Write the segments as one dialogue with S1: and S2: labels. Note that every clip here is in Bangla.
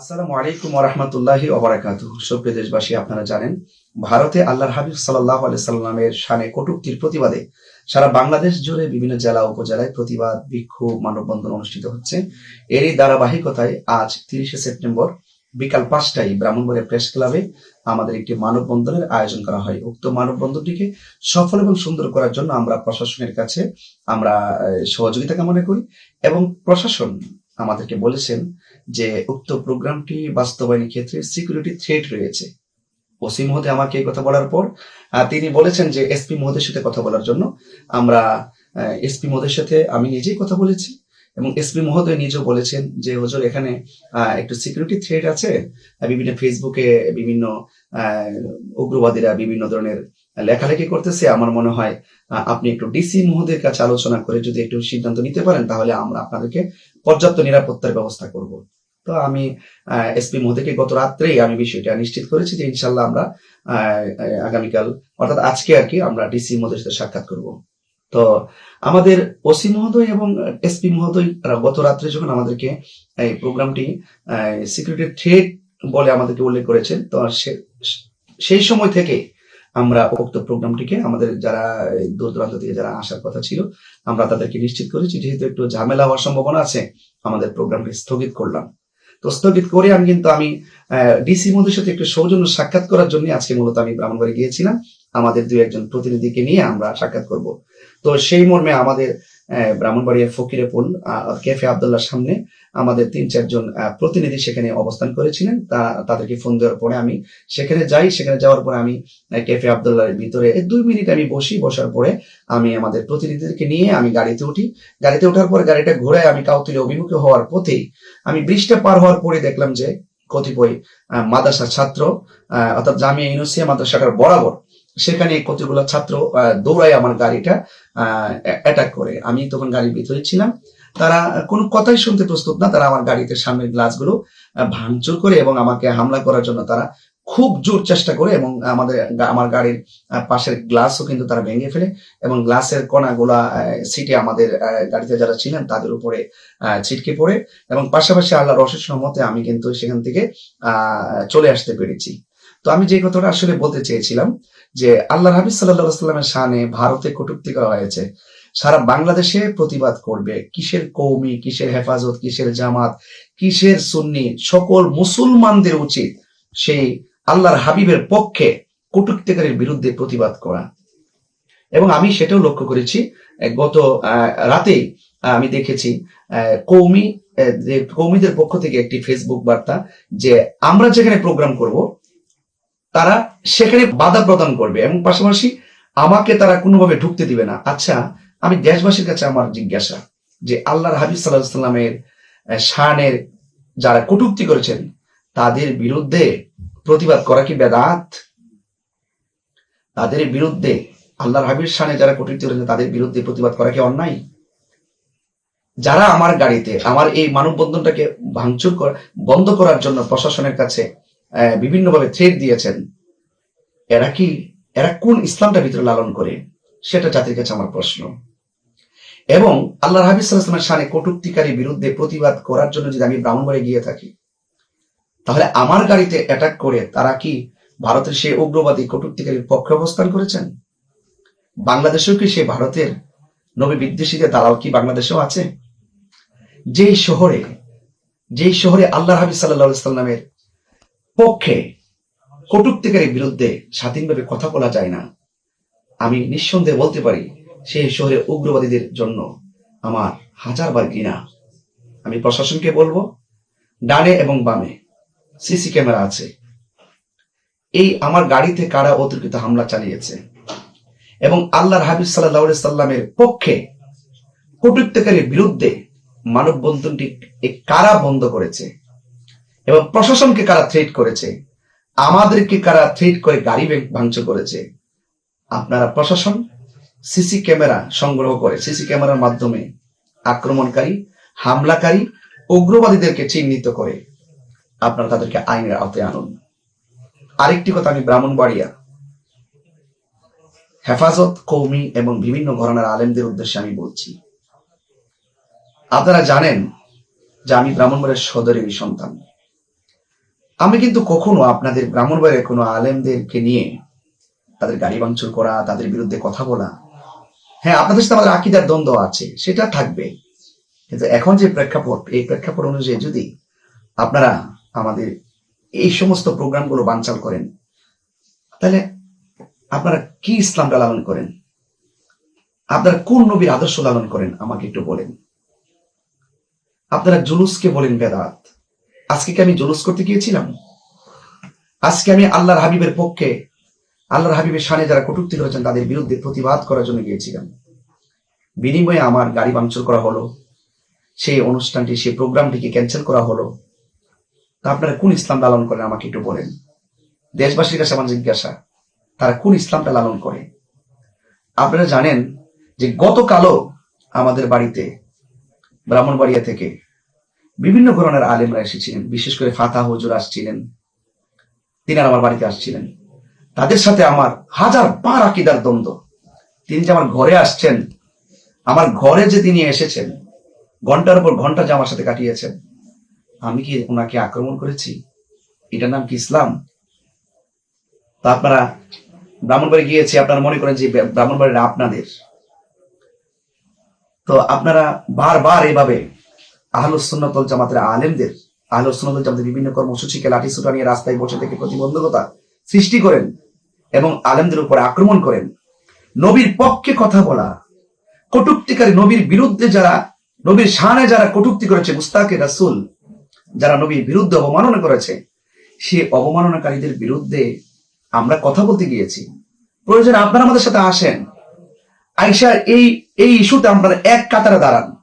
S1: আসসালামু আলাইকুম ওরহমতুল্লাহি ওবরাকাতু সুপ্রিয় দেশবাসী, আপনারা জানেন, ভারতে আল্লাহর হাবিব সাল্লাহ সাল্লামের শানে কটূক্তির প্রতিবাদে সারা বাংলাদেশ জুড়ে বিভিন্ন জেলা উপজেলায় প্রতিবাদ, বিক্ষোভ, মানববন্ধন অনুষ্ঠিত হচ্ছে। এরই ধারাবাহিকতায় আজ তিরিশে সেপ্টেম্বর বিকাল পাঁচটায় ব্রাহ্মণবাড়িয়া প্রেস ক্লাবে আমাদের একটি মানববন্ধনের আয়োজন করা হয়। উক্ত মানববন্ধনটিকে সফল এবং সুন্দর করার জন্য আমরা প্রশাসনের কাছে আমরা সহযোগিতা কামনা করি এবং প্রশাসন আমাদেরকে বলেছেন যে উক্ত প্রোগ্রামটি বাস্তবায়নের ক্ষেত্রে সিকিউরিটি থ্রেট রয়েছে। ওসি মহোদয় আমাকে এই কথা বলার পর তিনি বলেছেন যে এসপি মহোদয়ের সাথে কথা বলার জন্য আমরা এসপি মহোদয়ের সাথে আমি নিজেই কথা বলেছি এবং এসপি মহোদয় নিজেও বলেছেন যে, হুজুর, এখানে একটু সিকিউরিটি থ্রেট আছে বিভিন্ন ফেসবুকে বিভিন্ন উগ্রবাদীরা বিভিন্ন ধরনের লেখালেখি করতেছে। আমার মনে হয় আপনি একটু ডিসি মহোদয়ের কাছে আলোচনা করে যদি একটু সিদ্ধান্ত নিতে পারেন, তাহলে আমরা আপনাদেরকে পর্যাপ্ত নিরাপত্তার ব্যবস্থা করব। তো আমি এসপি মহোদয়কে গত রাত্রেই আমি বিষয়টা নিশ্চিত করেছি যে ইনশাল্লাহ আমরা আগামীকাল, অর্থাৎ আজকে আর কি আমরা ডিসি মহোদয়ের সাথে সাক্ষাৎ করব। তো আমাদের ওসি মহোদয় এবং এসপি মহোদয় গত রাত্রে যখন আমাদেরকে এই প্রোগ্রামটি সিকিউরিটি থ্রেট বলে আমাদেরকে উল্লেখ করেছেন, তো সেই সময় থেকে আমরা উক্ত প্রোগ্রামটিকে, আমাদের যারা দূর দূরান্ত থেকে যারা আসার কথা ছিল, আমরা তাদেরকে নিশ্চিত করেছি, যেহেতু একটু ঝামেলা হওয়ার সম্ভাবনা আছে, আমাদের প্রোগ্রামটি স্থগিত করলাম। তো স্থগিত করে আমি কিন্তু আমি ডিসি মধ্যে সাথে একটু সৌজন্য সাক্ষাৎ করার জন্য আজকে মূলত আমি ব্রাহ্মণবাড়ি গিয়েছিলাম। আমাদের দুই একজন প্রতিনিধিকে নিয়ে আমরা সাক্ষাৎ করব। তো সেই মর্মে আমাদের আহ, ফকিরেপুর কেফে আবদুল্লাহর সামনে আমাদের তিন চারজন প্রতিনিধি সেখানে অবস্থান করেছিলেন। তা, তাদেরকে ফোন দেওয়ার পরে আমি সেখানে যাই। সেখানে যাওয়ার পরে আমি ক্যাফে আবদুল্লাহর ভিতরে দুই মিনিট আমি বসি। বসার পরে আমি আমাদের প্রতিনিধিদেরকে নিয়ে আমি গাড়িতে উঠি। গাড়িতে ওঠার পরে গাড়িটা ঘুরে আমি কাউতুলে অভিমুখে হওয়ার পথেই আমি ব্রিজটা পার হওয়ার পরে দেখলাম যে কতিপয় মাদ্রাসার ছাত্র অর্থাৎ জামিয়া ইউনুসিয়া মাদ্রাসাটার বরাবর সেখানে কতগুলো ছাত্র দৌড়ায় আমার গাড়িটা অ্যাটাক করে। আমি তখন গাড়ির ভিতরে ছিলাম। তারা কোনো কথাই শুনতে প্রস্তুত না। তারা আমার গাড়িতে সামনের গ্লাসগুলো ভাঙচুর করে এবং আমাকে হামলা করার জন্য তারা খুব জোর চেষ্টা করে এবং আমাদের আমার গাড়ির পাশের গ্লাসও কিন্তু তারা ভেঙে ফেলে এবং গ্লাসের কণাগুলা সিটে আমাদের গাড়িতে যারা ছিলেন তাদের উপরে ছিটকে পড়ে এবং পাশাপাশি আল্লাহর অশেষ মতে আমি কিন্তু সেখান থেকে চলে আসতে পেরেছি। তো আমি যে কথাটা আসলে বলতে চেয়েছিলাম, যে আল্লাহ হাবিজ সাল্লাহ সাল্লামের শানে ভারতে কটূক্তি করা হয়েছে। সারা বাংলাদেশে প্রতিবাদ করবে কিসের কৌমি কিসের হেফাজত, কিসের জামাত, কিসের সুন্নি, সকল মুসলমানদের উচিত সেই আল্লাহর হাবিবের পক্ষে কটূক্তিকারীর বিরুদ্ধে প্রতিবাদ করা। এবং আমি সেটাও লক্ষ্য করেছি গত রাতেই আমি দেখেছি কৌমি কৌমিদের পক্ষ থেকে একটি ফেসবুক বার্তা যে আমরা যেখানে প্রোগ্রাম করব তারা সেখানে বাধা প্রদান করবে এবং পাশাপাশি আমাকে তারা কোনোভাবে ঢুকতে দিবে না। আচ্ছা আমি দেশবাসীর কাছে আমার জিজ্ঞাসা যে আল্লাহর হাবিব সাল্লাহ সাল্লামের শানের যারা কটূক্তি করেছেন, তাদের বিরুদ্ধে প্রতিবাদ করা কি বেদাত? তাদের বিরুদ্ধে, আল্লাহর হাবির শানে যারা কটূক্তি করেছেন, তাদের বিরুদ্ধে প্রতিবাদ করা কি অন্যায়? যারা আমার গাড়িতে, আমার এই মানববন্ধনটাকে ভাঙচুর বন্ধ করার জন্য প্রশাসনের কাছে বিভিন্নভাবে থ্রেট দিয়েছেন। এরা কি, এরা কোন ইসলামটা ভিতরে লালন করে? সেটা জাতির কাছে আমার প্রশ্ন। এবং আল্লাহ হাবিজ সাল্লাহামের সানে কটুক্তিকারী বিরুদ্ধে প্রতিবাদ করার জন্য যদি আমি ব্রাহ্মণবাড়ি গিয়ে থাকি, তাহলে আমার গাড়িতে অ্যাটাক করে তারা কি ভারতের সেই উগ্রবাদী কটুক্তিকারীর পক্ষে অবস্থান করেছেন? বাংলাদেশেও কি সে ভারতের নবী বিদ্বেষীদের দালাল কি বাংলাদেশেও আছে? যেই শহরে যেই শহরে আল্লাহ হাবিজ সাল্লাহ সাল্লামের পক্ষে কটুক্তিকারীর বিরুদ্ধে স্বাধীনভাবে কথা বলা যায় না। আমি নিঃসন্দেহে বলতে পারি, সেই শহরে উগ্রবাদীদের জন্য আমার হাজারবার ঘৃণা। আমি প্রশাসনকে বলব, ডানে এবং বামে সিসি ক্যামেরা আছে। এই আমার গাড়িতে কারা অতর্কিত হামলা চালিয়েছে? এবং আল্লাহর হাবিব সাল্লাহ সাল্লামের পক্ষে কটুক্তিকারীর বিরুদ্ধে মানববন্ধনটি কারা বন্ধ করেছে? এবং প্রশাসনকে কারা থ্রেট করেছে? আমাদেরকে কারা থ্রেট করে গাড়ি ভেঙ- ভাঙচুর করেছে? আপনারা প্রশাসন সিসি ক্যামেরা সংগ্রহ করে, সিসি ক্যামেরার মাধ্যমে আক্রমণকারী, হামলাকারী, উগ্রবাদীদেরকে চিহ্নিত করে আপনারা তাদেরকে আইনের আওতায় আনুন। আরেকটি কথা আমি ব্রাহ্মণবাড়িয়া, হেফাজত কৌমি এবং বিভিন্ন ঘরানার আলেমদের উদ্দেশ্যে আমি বলছি। আপনারা জানেন যে আমি ব্রাহ্মণবাড়িয়ার সদরেরই সন্তান। আমি কিন্তু কখনো আপনাদের ব্রাহ্মণবাড়ির কোনো আলেমদেরকে নিয়ে তাদের গাড়ি ভাঙচুর করা, তাদের বিরুদ্ধে কথা বলা হ্যাঁ আপনাদের সাথে আমাদের আকিদার দ্বন্দ্ব আছে, সেটা থাকবে। কিন্তু এখন যে প্রেক্ষাপট, এই প্রেক্ষাপট অনুযায়ী যদি আপনারা আমাদের এই সমস্ত প্রোগ্রামগুলো বানচাল করেন, তাহলে আপনারা কি ইসলামটা লালন করেন? আপনারা কোন নবীর আদর্শ লালন করেন? আমাকে একটু বলেন। আপনারা জুলুসকে বলেন বেদাত। আজকে কি আমি জুলুস করতে গিয়েছিলাম? আজকে আমি আল্লাহর হাবিবের পক্ষে, আল্লাহর হাবিবের সানে যারা কটূক্তি করেছেন, তাদের বিরুদ্ধে প্রতিবাদ করার জন্য গিয়েছিলাম। বিনিময়ে আমার গাড়ি ভাঙচুর করা হলো, সেই অনুষ্ঠানটি, সেই প্রোগ্রামটিকে ক্যান্সেল করা হলো। তা আপনারা কোন ইসলাম লালন করেন, আমাকে একটু বলেন। দেশবাসীর কাছে আমার জিজ্ঞাসা, তারা কোন ইসলামটা লালন করে? আপনারা জানেন যে গতকালও আমাদের বাড়িতে, ব্রাহ্মণবাড়িয়া থেকে বিভিন্ন ধরনের আলেমরা এসেছিলেন, বিশেষ করে ফাতা হুজুর আসছিলেন, তিনার আমার বাড়িতে আসছিলেন। তাদের সাথে আমার হাজার পার আকিদার দ্বন্দ্ব। তিনি যে আমার ঘরে আসছেন, আমার ঘরে যে তিনি এসেছেন, ঘণ্টার উপর ঘণ্টা যে আমার সাথে কাটিয়েছেন, আমি কি ওনাকে আক্রমণ করেছি? এটার নাম কি ইসলাম? তা আপনারা ব্রাহ্মণবাড়ি গিয়েছি, আপনারা মনে করেন যে ব্রাহ্মণবাড়িটা আপনাদের। তো আপনারা বারবার এভাবে আহলুসুন্নতল জামাতের আলেমদের আহলুসুন্নতল জামাতের বিভিন্ন কর্মসূচিকে লাঠি সুটা নিয়ে রাস্তায় বসে থেকে প্রতিবন্ধকতা সৃষ্টি করেন এবং আলেমদের উপর আক্রমণ করেন। নবীর পক্ষে কথা বলা, কটুক্তিকারী নবীর বিরুদ্ধে যারা, নবীর শানে যারা কটুক্তি করেছে মুস্তাকে রাসুল, যারা নবীর বিরুদ্ধে অবমাননা করেছে, সে অবমাননাকারীদের বিরুদ্ধে আমরা কথা বলতে গিয়েছি। প্রয়োজন আপনারা আমাদের সাথে আসেন। আইসা এই এই ইস্যুতে আপনারা এক কাতারে দাঁড়ান।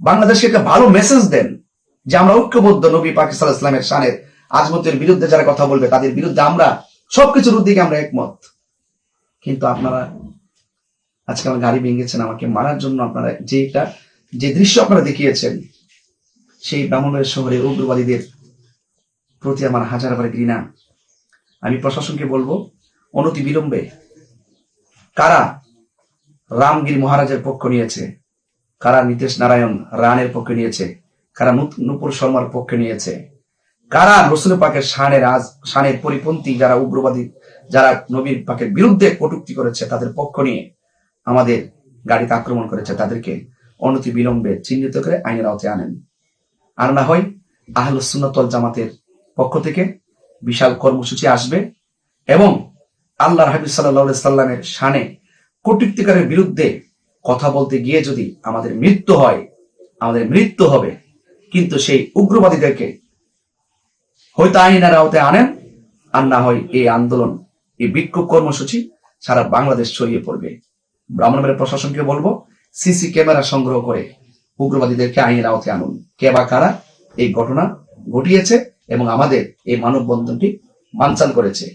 S1: বাংলাদেশকে একটা ভালো মেসেজ দেন যে আমরা ঐক্যবদ্ধ নবী পাকিস্তান ইসলামের শানের আজমতের বিরুদ্ধে যারা কথা বলবে, তাদের বিরুদ্ধে আমরা সবকিছুর উদ্দিকে আমরা একমত। কিন্তু আপনারা আজকে আমার গাড়ি ভেঙেছেন, আমাকে মারার জন্য আপনারা যে একটা যে দৃশ্য আপনারা দেখিয়েছেন, সেই ব্রাহ্মণবাড়ির শহরে উগ্রবাদীদের প্রতি আমার হাজারবার ঘৃণা। আমি প্রশাসনকে বলব অনতি বিলম্বে কারা রামগিরি মহারাজের পক্ষ নিয়েছে কারা নীতিশ নারায়ণ রানের পক্ষে নিয়েছে? কারা নূপুর শর্মার পক্ষে নিয়েছে? কারা রসুল পাকের শানের আজ শানের পরিপন্থী যারা উগ্রবাদী, যারা নবীর পাকের বিরুদ্ধে কটুক্তি করেছে তাদের পক্ষ নিয়ে আমাদের গাড়িতে আক্রমণ করেছে, তাদেরকে অনতি বিলম্বে চিহ্নিত করে আইনের আওতায় আনেন। আর না হয় আহলুসুন্নতল জামাতের পক্ষ থেকে বিশাল কর্মসূচি আসবে এবং আল্লাহ হাবিব সাল্লাহ সাল্লামের শানে কটুক্তিকারের বিরুদ্ধে কথা বলতে গিয়ে যদি আমাদের মৃত্যু হয়, আমাদের মৃত্যু হবে, কিন্তু সেই উগ্রবাদীদেরকে হয়তো আইনের আওতায় আনেন, আর না হয় এই আন্দোলন, এই বিক্ষোভ কর্মসূচি সারা বাংলাদেশ ছড়িয়ে পড়বে। ব্রাহ্মণবাড়ির প্রশাসনকে বলব, সিসি ক্যামেরা সংগ্রহ করে উগ্রবাদীদেরকে আইনের আওতায় আনুন। কে বা কারা এই ঘটনা ঘটিয়েছে এবং আমাদের এই মানববন্ধনটি বানচাল করেছে।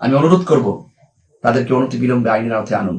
S1: আমি অনুরোধ করব, তাদেরকে অনতি বিলম্বে আইনের আওতায় আনুন।